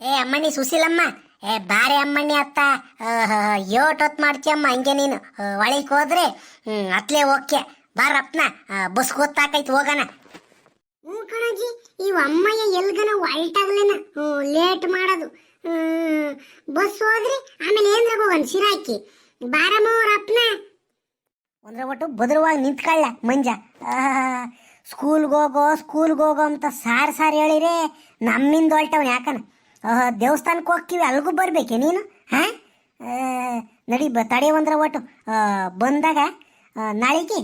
ಏ ಅಮ್ಮಣ್ಣಿ ಸುಶೀಲಮ್ಮ ಏ ಬಾರೆ ಅಮ್ಮಣ್ಣಿ ಅತ್ತ. ಏಟ್ ಹೊತ್ ಮಾಡ್ತೀಯಮ್ಮ ಹಂಗೆ ನೀನು. ಒಳಗೆ ಹೋದ್ರೆ ಹ್ಮ್ ಅತ್ಲೇ ಓಕೆ. ಬಾರಪ್ಪನ ಬಸ್ ಗೊತ್ತಾಕೈತಿ ಹೋಗೋಣ. ಹ್ಞೂ ಕಣಜಿ ಇವ್ ಅಮ್ಮಯ್ಯ ಎಲ್ಗನ ಹೊಲ್ಟಾಗ್ಲೇನ ಲೇಟ್ ಮಾಡೋದು. ಬಸ್ ಹೋದ್ರಿ ಆಮೇಲೆ ಏನ್ರ ಹೋಗನ್ ಸಿರಾಕಿ ಬಾರಮ್ಮ ಅವ್ರ ಅಪ್ಪನ ಅಂದ್ರೆ ಒಟ್ಟು ಬದ್ರವಾಗಿ ನಿಂತ್ಕೊಳ್ಳ ಮಂಜ. ಸ್ಕೂಲ್ಗೆ ಹೋಗೋ ಸ್ಕೂಲ್ಗೆ ಹೋಗೋ ಅಂತ ಸಾರ್ ಸಾರ್ ಹೇಳಿರೇ ನಮ್ಮಿಂದ ಹೊಲ್ಟವ್ನ ಯಾಕನ? ದೇವಸ್ಥಾನಕ್ಕೆ ಹೋಗ್ತೀವಿ, ಅಲ್ಗೂ ಬರ್ಬೇಕೆ ನೀನು? ಹಾ? ನಡಿ, ಬ, ತಡೆ ಅಂದ್ರೆ ಒಟ್ಟು. ಬಂದಾಗ ನಾಳೆಗೆ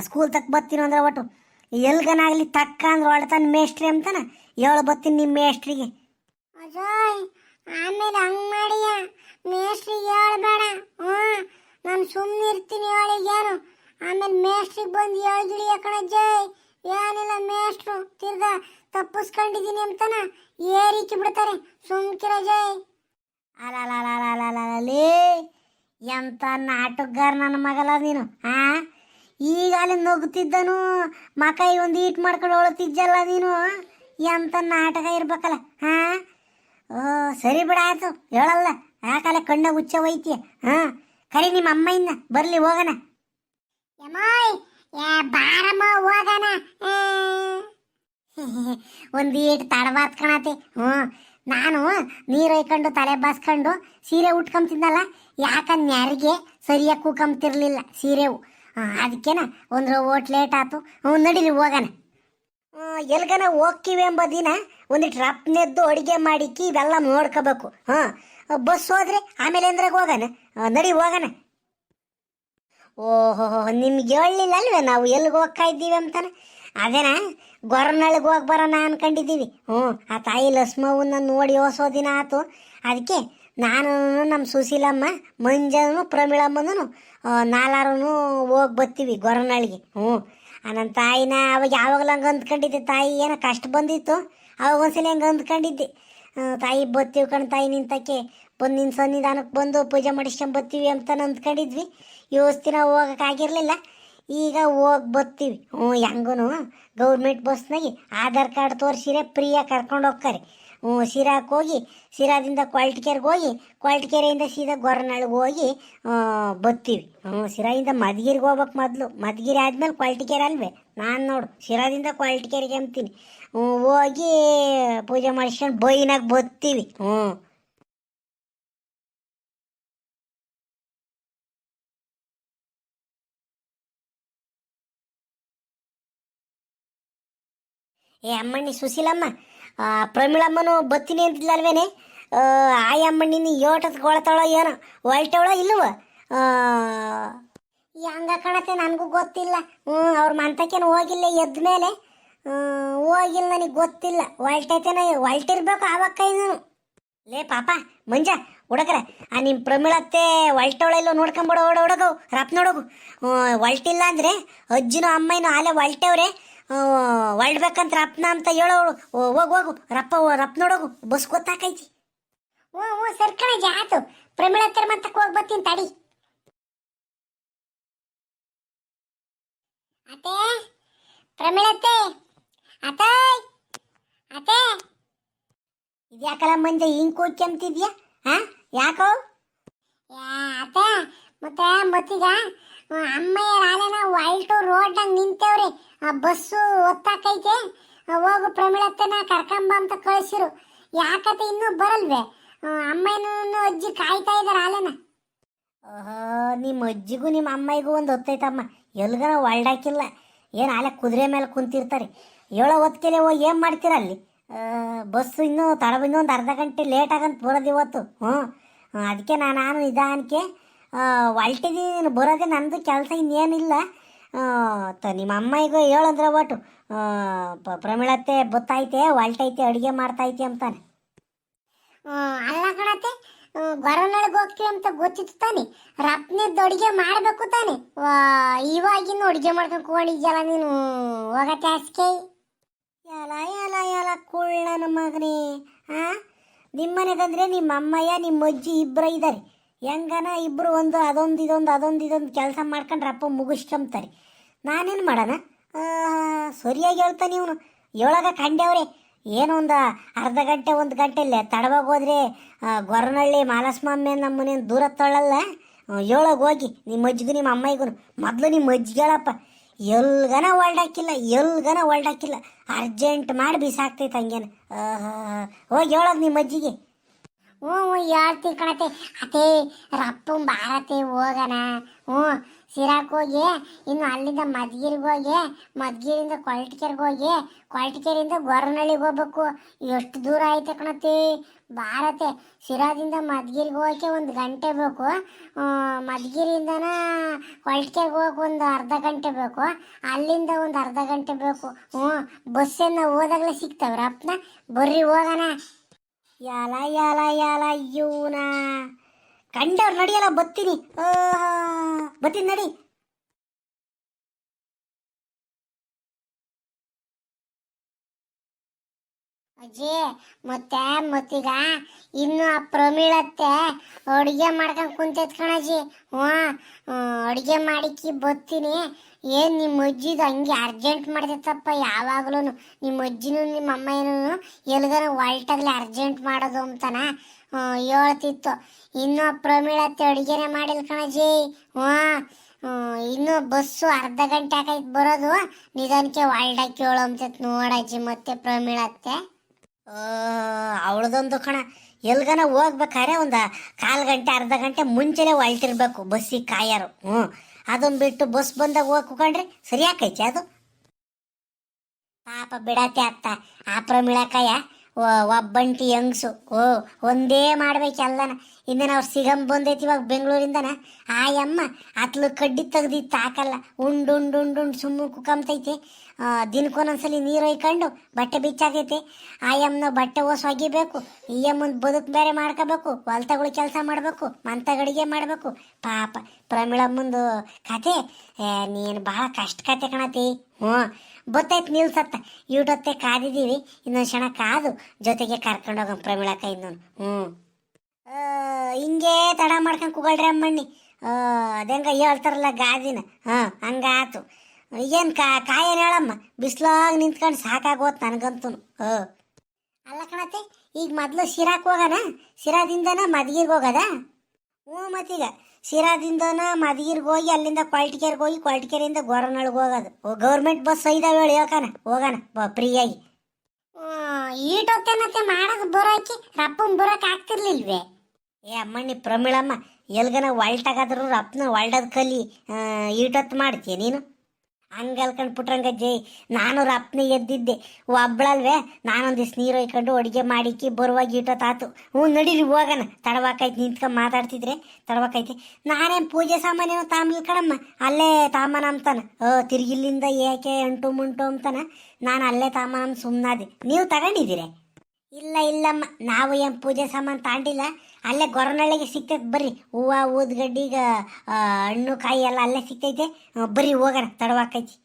ಸ್ಕೂಲ್ ತಕ್ಕ ಬರ್ತೀನಿ ಅಂದ್ರೆ ಒಟ್ಟು. ಎಲ್ಗನಾಗ್ಲಿ ತಕ್ಕ ಅಂದ್ರೆ ಒಳತಾನೆ ಮೇಸ್ಟ್ರಿ ಅಂತಾನ? ಹೇಳು ಬರ್ತೀನಿ ನಿಮ್ಮ ಮೇಸ್ಟ್ರಿಗೆ ಆಮೇಲೆ ಹಂಗ್ ಮಾಡಿಯ? ಮೇಸ್ಟ್ರಿಗೆ ಹೇಳ್ಬೇಡ ಹ್ಞೂ, ನಾನು ಸುಮ್ಮನೆ ಇರ್ತೀನಿ ಹೇಳಿಗೇನು ಆಮೇಲೆ ಮೇಸ್ಟ್ರಿಗೆ ಬಂದು ಹೇಳ್ಗಿಳಿ ಕಣ ಜೈ ಏನಿಲ್ಲ ಮೇಸ್ಟ್ರು ತಿರ್ಗಾ ತಪ್ಪಿಸ್ಕೊಂಡಿದ್ದೀನಿ ಅಂತಾನ? ಏರಿಕ್ಕಿ ಬಿಡ್ತಾರೆ? ಸುಮ್ಕಿರ ಜಯ್ ಅಲಲಲಲಲಲಲೇ ಎಂತ ನಾಟಕಗಾರ ನನ್ನ ಮಗಲ ನೀನು ಹಾ ಈಗ ಅಲ್ಲಿ ನುಗ್ತಿದ್ದನು ಮಕೈ ಒಂದು ಈಟ್ ಮಾಡ್ಕೊಂಡು ಹೊಳತಿದ್ದಲ್ಲ ನೀನು ಎಂತ ನಾಟಕ ಇರ್ಬೇಕಲ್ಲ ಹಾ ಓ, ಸರಿ ಬಿಡ, ಆಯ್ತು. ಹೇಳಲ್ಲ. ಯಾಕಲ್ಲ ಕಣ್ಣ ಹುಚ್ಚ ಒಯ್ತೀಯ ಹಾ ಕರಿ ನಿಮ್ಮ ಅಮ್ಮಯ್ಯನ ಬರ್ಲಿ, ಹೋಗಣ. ಬಾರಮ್ಮ, ಹೋಗಣ. ಒಂದು ಏಟು ತಡಬಾರ್ದು ಕಣತಿ. ಹ್ಞೂ. ನಾನು ನೀರು ಹೊಯ್ಕೊಂಡು ತಲೆ ಬಾಸ್ಕೊಂಡು, ಸೀರೆ ಉಟ್ಕೊಂತಿದ್ನಲ್ಲ ಯಾಕೆ ನ್ಯಾರಿಗೆ ಸರಿಯಾಗಿ ಕೂಕಂತಿರ್ಲಿಲ್ಲ ಸೀರೆವು. ಅದಕ್ಕೇನ ಒಂದು ಓಟ್ ಲೇಟ್ ಆತು. ಹ್ಞೂ ನಡೀಲಿ ಹೋಗೋಣ. ಎಲ್ಗನ ಹೋಗ್ತೀವಿ ಎಂಬ ದಿನ ಒಂದಿಟ್ಟು ರಪ್ನೆದ್ದು ಅಡುಗೆ ಮಾಡಿಕ್ಕಿ ಇವೆಲ್ಲ ನೋಡ್ಕೋಬೇಕು. ಹಾಂ, ಬಸ್ ಹೋದ್ರೆ ಆಮೇಲೆ ಎಂದ್ರಾಗ ಹೋಗೋಣ? ನಡಿ, ಹೋಗೋಣ. ಓಹೋ, ನಿಮ್ಗೆ ಹೇಳಲಿಲ್ಲ ಅಲ್ವೇ ನಾವು ಎಲ್ಲಿಗೆ ಹೋಗ್ತಾ ಇದ್ದೀವಿ ಅಂತಾನೆ? ಅದೇನ? ಗೊರನಳ್ಳಿಗೆ ಹೋಗಿ ಬರೋಣ ಅನ್ಕೊಂಡಿದ್ದೀವಿ. ಹ್ಞೂ, ಆ ತಾಯಿ ಲಸ್ಮವನ್ನ ನೋಡಿ ಓಸೋ ದಿನ ಆತು. ಅದಕ್ಕೆ ನಾನು ನಮ್ಮ ಸುಶೀಲಮ್ಮ, ಮಂಜನು ಪ್ರಮೀಳಮ್ಮನೂ ನಾಲಾರು ಹೋಗಿ ಬರ್ತೀವಿ ಗೊರನಳ್ಳಿಗೆ ಹ್ಞೂ, ಆ ನನ್ನ ತಾಯಿನ ಅವಾಗ ಯಾವಾಗಲಂಗೆ ಅಂದ್ಕೊಂಡಿದ್ದೆ. ತಾಯಿ ಏನೋ ಕಷ್ಟ ಬಂದಿತ್ತು. ಅವಾಗ ಒಂದ್ಸಲ ಹಂಗೆ ಅಂದ್ಕೊಂಡಿದ್ದೆ. ತಾಯಿ ಬತ್ತೀವಿ ಕಣ್, ತಾಯಿ ನಿಂತಕ್ಕೆ ಬಂದು ನಿನ್ನ ಸನ್ನಿಧಾನಕ್ಕೆ ಬಂದು ಪೂಜೆ ಮಾಡಿಸ್ಕೊಂಡ್ ಬರ್ತೀವಿ ಅಂತ ಅಂದ್ಕೊಂಡಿದ್ವಿ. ಯೋಸ್ತಿನ ಹೋಗೋಕ್ಕಾಗಿರಲಿಲ್ಲ ಈಗ ಹೋಗಿ ಬರ್ತೀವಿ. ಹ್ಞೂ ಹೆಂಗೂ ಗೌರ್ಮೆಂಟ್ ಬಸ್ನಾಗೆ ಆಧಾರ್ ಕಾರ್ಡ್ ತೋರಿಸಿರೆ ಫ್ರೀಯಾಗಿ ಕರ್ಕೊಂಡು ಹೋಗ್ತಾರೆ. ಹ್ಞೂ ಸಿರಾಕ್ಕೆ ಹೋಗಿ ಸಿರಾದಿಂದ ಕ್ವಾಲ್ಟಿಕೆರೆಗೆ ಹೋಗಿ ಕ್ವಾಲ್ಟಿಕೆರೆಯಿಂದ ಸೀದಾ ಗೊರನಾಳಿಗೆ ಹೋಗಿ ಬರ್ತೀವಿ. ಹ್ಞೂ ಸಿರಾದಿಂದ ಮದ್ಗಿರಿಗೆ ಹೋಗ್ಬೇಕು ಮೊದಲು. ಆದಮೇಲೆ ಆದ್ಮೇಲೆ ಕ್ವಾಲ್ಟಿಕೆರೆ ಅಲ್ವೇ? ನಾನು ನೋಡು ಸಿರಾದಿಂದ ಕ್ವಾಲ್ಟಿಕೆರೆಗೆ ಹ್ಞೂ, ಹೋಗಿ ಪೂಜೆ ಮಾಡಿಸ್ಕೊಂಡು ಬೈನಾಗ ಬರ್ತೀವಿ. ಹ್ಞೂ. ಏ ಅಮ್ಮಣ್ಣಿ ಸುಶೀಲಮ್ಮ ಪ್ರಮೀಳಮ್ಮನು ಬತ್ತೀನಿ ಅಂತಿದ್ಲಲ್ವೇನೆ? ಆ, ಅಮ್ಮಣ್ಣಿನ ಯೋಟದ ಕೊಳ್ತಾಳೋ ಏನೋ ಹೊಲ್ಟವಳೋ ಇಲ್ಲವ? ಹಂಗ ಕಾಣತ್ತೆ ನನಗೂ ಗೊತ್ತಿಲ್ಲ. ಹ್ಞೂ ಅವ್ರ ಮಂತಕ್ಕೇನು ಹೋಗಿಲ್ಲ ಎದ್ದ ಮೇಲೆ? ಹೋಗಿಲ್ಲ ನನಗೆ ಗೊತ್ತಿಲ್ಲ. ಹೊಲ್ಟೈತೇನ ಹೊಲ್ಟಿರ್ಬೇಕು ಆವಾಗ ಕೈ ಲೇ ಪಾಪ, ಮಂಜ, ಹುಡುಗ್ರೆ, ಆ ನಿಮ್ಮ ಪ್ರಮಿಳತ್ತೆ ಹೊಲ್ಟವಳೆಲ್ಲೋ ನೋಡ್ಕೊಂಬಿಡ ಓಡ ಹುಡುಗವು ರಪ್ ನೋಡೋಗು. ಒಳ್ಟಿಲ್ಲ ಅಂದ್ರೆ ಅಜ್ಜಿನೂ ಅಮ್ಮನೂ ಆಲೆ ಒಳ್ಟೆವ್ರೆ ಒಳ್ಬೇಕಂತ ರಪ್ನ ಅಂತ ಹೇಳೋಳು ಹೋಗು ಹೋಗು, ರಪ್ಪ ರಪ್ ನೋಡೋಗು, ಬಸ್ ಗೊತ್ತಾಕೈತಿ. ಓ ಓ ಸರ್ಕಾರ ಆತು ಪ್ರಮಿಳತ್ತರ ಮಂತಕ್ಕೆ ಹೋಗಿ ಬರ್ತೀನಿ, ತಡಿ. ಅತೇ ಪ್ರಮಿಳತ್ತೆ ಅತೇ ಅತ್ತೆ. ಇದ್ಯಾಕಲ್ಲ ಮಂಜ ಹಿಂಗ್ ಕೂತ್ಕೊಂತಿದ್ಯಾ ಹಾ ಯಾಕೋ? ಅದ ಮತ್ತೆ ಮತ್ತೀಗ ಅಮ್ಮಯ್ಯ ಆಲೆನ ವೈಲ್ಟು ರೋಡ್ನಾಗ ನಿಂತೇವ್ರಿ. ಆ ಬಸ್ಸು ಒತ್ತಾಕೈತೆ. ಹೋಗು ಪ್ರಮಿಳತ್ತನ ಕರ್ಕಂಬ ಅಂತ ಕಳಿಸಿರು. ಯಾಕತೆ ಇನ್ನೂ ಬರಲ್ವೇ? ಅಮ್ಮಯ್ಯನೂ ಅಜ್ಜಿ ಕಾಯ್ತಾ ಇದ್ದಾರೆ ಆಲೆನ ಓಹೋ ನಿಮ್ಮ ಅಜ್ಜಿಗೂ ನಿಮ್ಮ ಅಮ್ಮಯ್ಯಗೂ ಒಂದು ಹೊತ್ತೈತಮ್ಮ. ಎಲ್ಗನ ಒಳ್ಡಾಕಿಲ್ಲ ಏನು ಆಲೆ ಕುದುರೆ ಮೇಲೆ ಕುಂತಿರ್ತಾರೆ. ಏಳೋ ಹೊತ್ತಿಗೆ ಹೋಗಿ ಏನು ಮಾಡ್ತೀರ ಅಲ್ಲಿ? ಆ, ಬಸ್ ಇನ್ನೂ ತಡ ಇನ್ನೊಂದು ಅರ್ಧ ಗಂಟೆ ಲೇಟ್ ಆಗಂತ ಬರೋದು ಇವತ್ತು. ಹ್ಞೂ. ಅದಕ್ಕೆ ನಾನು ನಾನು ನಿಧಾನಕ್ಕೆ ಹೊಲ್ಟಿದ್ದೀನಿ ಬರೋದೇ ನನ್ನದು ಕೆಲಸ ಇನ್ನೇನಿಲ್ಲ. ತ ನಿಮ್ಮ ಅಮ್ಮಯ್ಯಗೂ ಹೇಳಂದ್ರೆ ಒಟ್ಟು. ಪ್ರಮಿಳತ್ತೆ ಬತ್ತೈತೆ ಹೊಲ್ಟೈತೆ ಅಡುಗೆ ಮಾಡ್ತೈತೆ ಅಂತಾನೆ. ಅಲ್ಲ ಕಣತೆ ಗೊರನೊಳಗೆ ಹೋಗ್ತೀವಿ ಅಂತ ಗೊತ್ತಿತ್ತು ತಾನೆ. ರಪ್ನದ್ದು ಅಡುಗೆ ಮಾಡಬೇಕು ತಾನೆ. ಇವಾಗಿನ ಅಡುಗೆ ಮಾಡ್ಕೊಂಡು ಕೋಣಿದ್ಯಲ್ಲ ನೀನು ಹೋಗತ್ತೆ ಅಸ್ಕೆ ಯಲ ಯಲ ಯಲ ಮಗನೇ ಹಾ ನಿಮ್ಮನೆಗಂದ್ರೆ ನಿಮ್ಮ ಅಮ್ಮಯ್ಯ ನಿಮ್ಮ ಅಜ್ಜಿ ಇಬ್ಬರ ಇದ್ದಾರೆ ಹೆಂಗನ ಇಬ್ಬರು ಒಂದು, ಅದೊಂದು, ಇದೊಂದು ಅದೊಂದು, ಇದೊಂದು ಕೆಲಸ ಮಾಡ್ಕೊಂಡ್ರೆ ಅಪ್ಪ ಮುಗಿಸ್ಕೊಂತಾರೆ ನಾನೇನು ಮಾಡೋಣ? ಸರಿಯಾಗಿ ಹೇಳ್ತಾನೆ ಇವನು. ಕಂಡೆವ್ರೆ ಏನೋ ಒಂದು ಅರ್ಧ ಗಂಟೆ, ಒಂದು ಗಂಟೆಲ್ಲೇ ತಡವಾಗಿ ಹೋದ್ರೆ ಗೊರನಳ್ಳಿ ಗೊರನಹಳ್ಳಿ ಮಾಲಸ್ವಾಮಿ ನಮ್ಮನೇನು ದೂರ ತೊಳಲ್ಲ ಹೇಳೋಗಿ ಹೋಗಿ. ನಿಮ್ಮ ಅಜ್ಜಿಗೂ ನಿಮ್ಮ ಅಮ್ಮಯ್ಗೂ ಮೊದಲು ನಿಮ್ಮ ಅಜ್ಜಿಗಳಪ್ಪ ಎಲ್ಗನ ಹೊಲ್ಡಾಕಿಲ್ಲ ಎಲ್ಗನ ಹೊಲ್ಡಾಕಿಲ್ಲ ಅರ್ಜೆಂಟ್ ಮಾಡಿ ಬಿಸಾಕ್ತೈತೆ ಹಂಗೇನು. ಹೋಗಿ ಹೇಳೋದು ನಿಮ್ಮ ಅಜ್ಜಿಗೆ ಹ್ಞೂ ಹ್ಞೂ ಹೇಳ್ತೀನಿ ಕಣತೆ ಅದೇ ರಪ್ಪು ಬಾರತೆ ಹೋಗೋಣ. ಹ್ಞೂ, ಸಿರಾಕ್ ಹೋಗಿ, ಇನ್ನು ಅಲ್ಲಿಂದ ಮದ್ಗಿರಿಗೆ ಹೋಗಿ ಮದ್ಗಿರಿಂದ ಕೊಲ್ಟಿಕೆರ್ಗೆ ಹೋಗಿ ಕೊಳಟಿಕೆರೆಯಿಂದ ಗೊರನಹಳ್ಳಿಗೆ ಹೋಗ್ಬೇಕು. ಎಷ್ಟು ದೂರ ಐತೆ ಕಣತಿ ಬಾರತೆ ಸಿರಾದಿಂದ ಮದ್ಗಿರಿಗೆ ಹೋಗಕ್ಕೆ ಒಂದು ಗಂಟೆ ಬೇಕು. ಮದ್ಗಿರಿಂದನ ಕೊಳಟಿಕೆರೆಗೆ ಹೋಗಕ್ಕೆ ಒಂದು ಅರ್ಧ ಗಂಟೆ ಬೇಕು. ಅಲ್ಲಿಂದ ಒಂದು ಅರ್ಧ ಗಂಟೆ ಬೇಕು. ಹ್ಞೂ, ಬಸ್ಸನ್ನು ಹೋದಾಗಲೇ ಸಿಗ್ತಾವ್ರಪ್ಪನ ಬರ್ರಿ, ಹೋಗೋಣ. ಯಾಲ ಯಾಲ ಯಾಲ ಇವನ. ಕಂಡವ್ರು ನಡಿಯಲ್ಲ ಬತ್ತೀನಿ. ಆಹಾ, ಬತ್ತೀನಿ ನಡಿ. ಅಜ್ಜಿ, ಮತ್ತೆ ಮತ್ತೀಗ ಇನ್ನು ಆ ಪ್ರಮೀಳತ್ತೆ ಅಡುಗೆ ಮಾಡ್ಕೊಂಡು ಕುಂತೈತ್ ಕಣಜ್ಜಿ. ಹ್ಞೂ ಅಡುಗೆ ಮಾಡಿಕ್ಕಿ ಬತ್ತೀನಿ. ಏನು ನಿಮ್ಮ ಅಜ್ಜಿದು ಹಂಗೆ ಅರ್ಜೆಂಟ್ ಮಾಡ್ತೈತಪ್ಪ ಯಾವಾಗ್ಲೂ ನಿಮ್ಮ ಅಜ್ಜಿನೂ ನಿಮ್ಮ ಅಮ್ಮ ಏನೂ ಎಲ್ಗಾರ ಹೊಲ್ಟಾಗ್ಲಿ ಅರ್ಜೆಂಟ್ ಮಾಡೋದು ಅಂತಾನ ಹೇಳ್ತಿತ್ತು. ಇನ್ನು ಪ್ರಮೀಳತ್ತೆ ಅಡುಗೆನೇ ಮಾಡಿಲ್ಲ ಕಣಜಿ ಹ್ಞೂ ಇನ್ನು ಬಸ್ಸು ಅರ್ಧ ಗಂಟೆ ಆಗೈತೆ ಬರೋದು. ನಿಧಾನಕ್ಕೆ ವಾಲ್ಡಾಕಿ ಹೇಳೋ ಅಂತೈತೆ ನೋಡಜ್ಜಿ ಮತ್ತೆ ಪ್ರಮೀಳತ್ತೆ ಅವಳದೊಂದು ಕಣ. ಎಲ್ಗನ ಹೋಗ್ಬೇಕಾದ್ರೆ ಒಂದು ಕಾಲು ಗಂಟೆ, ಅರ್ಧ ಗಂಟೆ ಮುಂಚೆನೆ ಹೊಲ್ಟಿರ್ಬೇಕು ಬಸ್ಸಿಗೆ ಕಾಯರು. ಹ್ಞೂ. ಅದನ್ನ ಬಿಟ್ಟು ಬಸ್ ಬಂದಾಗ ಹೋಗಿ ಕುಕೊಂಡ್ರೆ ಸರಿ ಅದು. ಪಾಪ ಬಿಡತ್ತೆ ಅತ್ತ. ಆ ಪ್ರಮಿಳಕಾಯ ಒಬ್ಬಂಟಿ ಹೆಂಗ್ಸು ಓ, ಒಂದೇ ಮಾಡ್ಬೇಕು ಎಲ್ಲನ ಇನ್ನೇನು ಅವ್ರು ಸಿಗಮ್ ಬಂದೈತಿ ಇವಾಗ ಬೆಂಗಳೂರಿಂದನ. ಆಯಮ್ಮ ಅತ್ಲು ಕಡ್ಡಿ ತೆಗ್ದಿತ್ತು ತಾಕಲ್ಲ ಉಂಡು ಉಂಡು ಉಂಡು ಉಂಡು ಸುಮ್ಮನೆ ಕುಕ್ಕಂತೈತಿ ದಿನಕ್ಕೊಂದೊಂದ್ಸಲಿ ನೀರು ಒಯ್ಕೊಂಡು ಬಟ್ಟೆ ಬಿಚ್ಚಾಕೈತಿ. ಆಯಮ್ಮನ ಬಟ್ಟೆ ಓಸ್ ಒಗಿಬೇಕು. ಈ ಅಮ್ಮನ ಬದುಕು ಬೇರೆ ಮಾಡ್ಕೋಬೇಕು. ಹೊಲ್ತಗಳು ಕೆಲಸ ಮಾಡಬೇಕು. ಮಂತ ಅಡಿಗೆ ಮಾಡಬೇಕು. ಪಾಪ. ಪ್ರಮಿಳಮ್ಮಂದು ಕತೆ. ನೀನು ಭಾಳ ಕಷ್ಟ ಕತೆ ಕಣತಿ. ಹ್ಞೂ. ಬತ್ತೈತೆ ನಿಲ್ಸತ್ತ ಇವಟೊತ್ತೆ ಕಾದಿದ್ದೀವಿ, ಇನ್ನೊಂದು ಕ್ಷಣ ಕಾದು, ಜೊತೆಗೆ ಕರ್ಕೊಂಡೋಗ ಪ್ರಮಿಳಕ್ಕ ಇನ್ನೊಂದು ಹ್ಞೂ ಹಿಂಗೆ ತಡ ಮಾಡ್ಕೊಂಡು ಕುಗಳ್ರಿ ಅಮ್ಮಣ್ಣಿ. ಅದಂಗ ಹೇಳ್ತಾರಲ್ಲ ಗಾದಿನ. ಹಾಂ, ಹಂಗಾತು. ಏನು ಕಾ ಕಾಯೇನು ಹೇಳಮ್ಮ? ಬಿಸ್ಲಾಗ ನಿಂತ್ಕೊಂಡು ಸಾಕಾಗೋತ್ ನನಗಂತೂ. ಹಾಂ. ಅಲ್ಲ ಕಣತೆ ಈಗ ಮೊದಲು ಶಿರಾಕ್ ಹೋಗೋಣ ಶಿರಾದಿಂದನ ಮದ್ಗಿಗೆ ಹೋಗೋದ? ಹ್ಞೂ ಮತ್ತೀಗ. ಶಿರಾದಿಂದನ ಮದಗಿರ್ಗೆ ಹೋಗಿ, ಅಲ್ಲಿಂದ ಕೊಲ್ಟಿಕೆರೆಗೆ ಹೋಗಿ ಕೊಲ್ಟಿಕೆರೆಯಿಂದ ಗೊರನಳ್ಗೆ ಹೋಗೋದು. ಗೌರ್ಮೆಂಟ್ ಬಸ್ ಇದಾವೆ ಹೇಳಿ, ಹೋಗೋಣ ಹೋಗೋಣ, ಬ ಫ್ರೀಯಾಗಿ ಈಟೊತ್ತೇನತ್ತೆ ಮಾಡೋದು ಬರೋಕೆ, ರಪ್ಪನ್ ಬರೋಕೆ ಆಗ್ತಿರ್ಲಿಲ್ವೇ? ಏ, ಅಮ್ಮಣ್ಣಿ ಪ್ರಮಿಳಮ್ಮ, ಎಲ್ಗನ ಒಲ್ಟಾಗಾದ್ರು ರಪ್ಪನ ಒಳ್ಡದ್ ಕಲಿ ಈಟೊತ್ತು ಮಾಡ್ತೀಯ ನೀನು? ಹಂಗಲ್ಕಂಡು ಜೈ ನಾನು ರಪ್ನಿ ಎದ್ದಿದ್ದೆ. ಒಬ್ಳಲ್ವೇ ನಾನೊಂದಿಷ್ಟು ನೀರು ಒಯ್ಕೊಂಡು ಅಡುಗೆ ಮಾಡಿಕ್ಕಿ ಬರುವಾಗ ತಾತು ಹ್ಞೂ, ನಡೀರಿ, ಹೋಗೋಣ. ತಡವಾಕೈತಿ, ನಿಂತ್ಕೊಂಡು ಮಾತಾಡ್ತಿದ್ರೆ. ತಡವಾಕೈತಿ. ನಾನೇನು ಪೂಜೆ ಸಾಮಾನೇನೋ ತಾಂಬ್ಲಿ ಕಣಮ್ಮ. ಅಲ್ಲೇ ತಾಮನ ಅಂತಾನ ಓ, ತಿರುಗಿಲ್ಲಿಂದ ಏಕೆ ಅಂಟು ಮುಂಟು ಅಂತಾನ ನಾನು ಅಲ್ಲೇ ತಾಮನ ಸುಮ್ಮನಾದೆ ನೀವು ತಗೊಂಡಿದ್ದೀರಿ? ಇಲ್ಲ ಇಲ್ಲಮ್ಮ. ನಾವು ಏನು ಪೂಜೆ ಸಾಮಾನು ತಾಂಡಿಲ್ಲ. ಅಲ್ಲೇ ಗೊರನಳ್ಳಿಗೆ ಸಿಗ್ತೈತೆ. ಬರ್ರಿ. ಹೂವು ಊದ್ಗಡ್ಡಿಗೆ ಹಣ್ಣು ಕಾಯಿ ಎಲ್ಲ ಅಲ್ಲೇ ಸಿಗ್ತೈತೆ. ಆ, ಬರ್ರಿ ಹೋಗೋಣ. ತಡವಾಕೈತಿ.